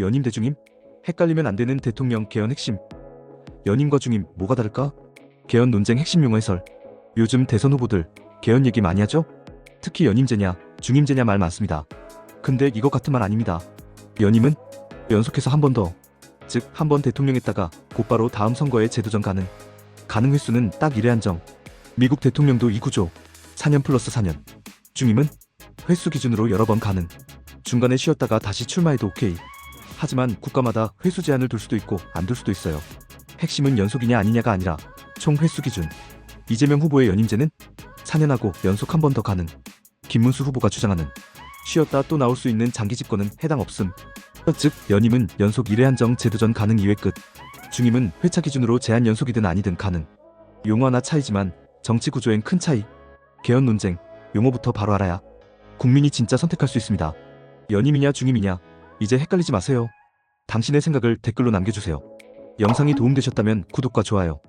연임 대 중임? 헷갈리면 안 되는 대통령 개헌 핵심. 연임과 중임 뭐가 다를까? 개헌 논쟁 핵심 용어 해설. 요즘 대선 후보들 개헌 얘기 많이 하죠? 특히 연임제냐, 중임제냐 말 많습니다. 근데 이거 같은 말 아닙니다. 연임은 연속해서 한 번 더. 즉, 한 번 대통령 했다가 곧바로 다음 선거에 재도전 가능. 가능 횟수는 딱 1회 한정. 미국 대통령도 이 구조. 4년 플러스 4년. 중임은 횟수 기준으로 여러 번 가능. 중간에 쉬었다가 다시 출마해도 오케이. 하지만 국가마다 횟수 제한을 둘 수도 있고 안 둘 수도 있어요. 핵심은 연속이냐 아니냐가 아니라 총 횟수 기준. 이재명 후보의 연임제는 4년하고 연속 한 번 더 가능. 김문수 후보가 주장하는 쉬었다 또 나올 수 있는 장기 집권은 해당 없음. 즉 연임은 연속 1회 한정 재도전 가능 2회 끝. 중임은 회차 기준으로 제한 연속이든 아니든 가능. 용어 하나 차이지만 정치 구조엔 큰 차이. 개헌 논쟁 용어부터 바로 알아야 국민이 진짜 선택할 수 있습니다. 연임이냐 중임이냐 이제 헷갈리지 마세요. 당신의 생각을 댓글로 남겨주세요. 영상이 도움되셨다면 구독과 좋아요,